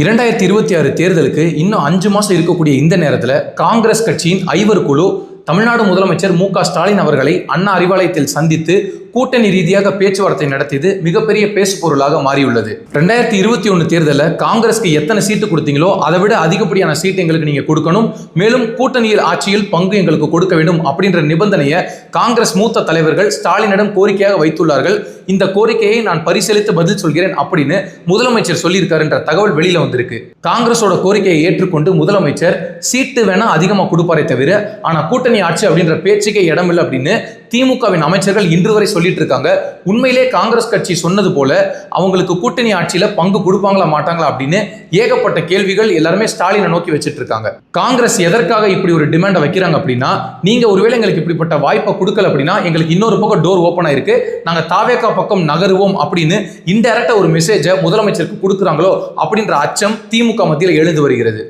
இரண்டாயிரத்தி இருபத்தி ஆறு தேர்தலுக்கு இன்னும் அஞ்சு மாசம் இருக்கக்கூடிய இந்த நேரத்தில் காங்கிரஸ் கட்சியின் ஐவர் குழு தமிழ்நாடு முதலமைச்சர் மு ஸ்டாலின் அவர்களை அண்ணா அறிவாலயத்தில் சந்தித்து கூட்டணி ரீதியாக பேச்சுவார்த்தை நடத்தியது மிகப்பெரிய பேசு பொருளாக மாறியுள்ளது. ரெண்டாயிரத்தி இருபத்தி ஒன்று தேர்தலில் காங்கிரஸ்க்கு எத்தனை சீட்டு கொடுத்தீங்களோ அதை விட அதிகப்படியான சீட்டு எங்களுக்கு நீங்கள் கொடுக்கணும். மேலும் கூட்டணியில் ஆட்சியில் பங்கு எங்களுக்கு கொடுக்க வேண்டும் அப்படின்ற நிபந்தனையை காங்கிரஸ் மூத்த தலைவர்கள் ஸ்டாலினிடம் கோரிக்கையாக வைத்துள்ளார்கள். இந்த கோரிக்கையை நான் பரிசீலித்து பதில் சொல்கிறேன் அப்படின்னு முதலமைச்சர் சொல்லியிருக்காருன்ற தகவல் வெளியில வந்திருக்கு. காங்கிரஸோட கோரிக்கையை ஏற்றுக்கொண்டு முதலமைச்சர் சீட்டு வேணா அதிகமாக கொடுப்பாரே தவிர ஆனா கூட்டணி ஆட்சி அப்படின்ற பேச்சுக்கே இடமில்லை அப்படின்னு திமுகவின் அமைச்சர்கள் இன்று வரை சொல்லிட்டு இருக்காங்க. உண்மையிலே காங்கிரஸ் கட்சி சொன்னது போல அவங்களுக்கு கூட்டணி ஆட்சியில பங்கு கொடுப்பாங்களா மாட்டாங்களா அப்படின்னு ஏகப்பட்ட கேள்விகள் எல்லாருமே ஸ்டாலினை நோக்கி வச்சிட்டு இருக்காங்க. காங்கிரஸ் எதற்காக இப்படி ஒரு டிமாண்டை வைக்கிறாங்க அப்படின்னா நீங்க ஒருவேளை எங்களுக்கு இப்படிப்பட்ட வாய்ப்பை கொடுக்கல அப்படின்னா எங்களுக்கு இன்னொரு பக்கம் டோர் ஓப்பன் ஆயிருக்கு. நாங்க தாவேக்கா பக்கம் நகருவோம் அப்படின்னு இன்டெரக்டா ஒரு மெசேஜை முதலமைச்சருக்கு கொடுக்குறாங்களோ அப்படின்ற அச்சம் திமுக மத்தியில் எழுந்து வருகிறது.